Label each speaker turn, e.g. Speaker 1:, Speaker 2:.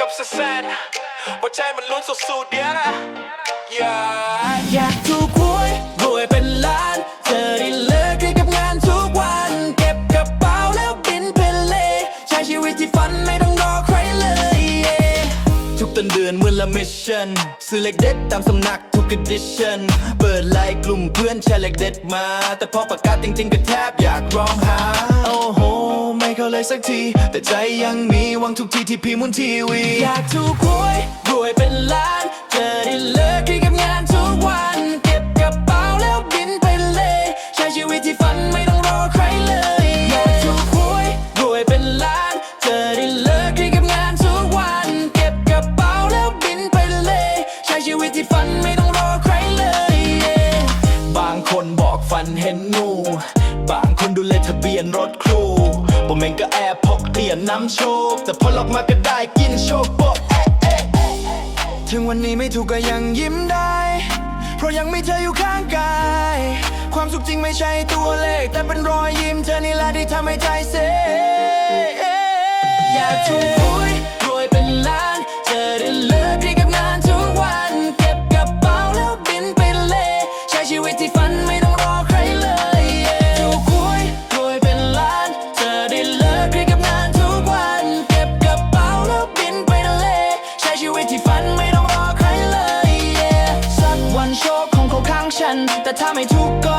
Speaker 1: กับแซนหัวใจมันลุ้นสุดๆเดียวนะอยา
Speaker 2: อยากถูกหวยรวยเป็นล้าน เธอได้เลิกให้กับงานทุกวัน เก็บกระเป๋าแล้วบินเพลใช้ชีวิตที่ฝันไม่ต้องรอใครเลย yeah ทุกต้นเดือนเหมือนละมิชชั่นซื้อเลขเด็ดตามสำนักทุก edition เปิดไลน์กลุ่มเพื่อนแชร์เลขเด็ดมา แต่พอประกาศจริงๆก็แทบอยากร้องหาโอ้โหไม่ เขาเลยสักที แต่ใจยังมีหวังทุกทีที่พี่มุนทีวี อยากถูกหวยรวยเป็นล้านเธอได้เลิกให้กับงานทุกวัน เก็บกระเป๋าแล้วบินไปเลย ใช้ชีวิตที่ฝันไม่ต้องรอใครเลย อยากถูกหวยรวยเป็นล้านเธอได้เลิกให้กับงานทุกวัน เก็บกระเป๋าแล้วบินไปเลย ใช้ชีวิตที่ฝันไม่ต้องรอใครเลย บางคนบอกฝันเห็นงูบางคนดูเลยทะเบียนรถครู บ่แม่งก็แอบพกเตียนน้ำโชค แต่พอลอกมาก็ได้กินโชคโบะเอ๊ะถึงวันนี้ไม่ถูกก็ยังยิ้มได้ เพราะยังมีเธออยู่ข้างกาย ความสุขจริงไม่ใช่ตัวเลข แต่เป็นรอยยิ้มเธอนี่แหละที่ทำให้ใจเซอยากถูก แต่ถ้าไม่ทุกก็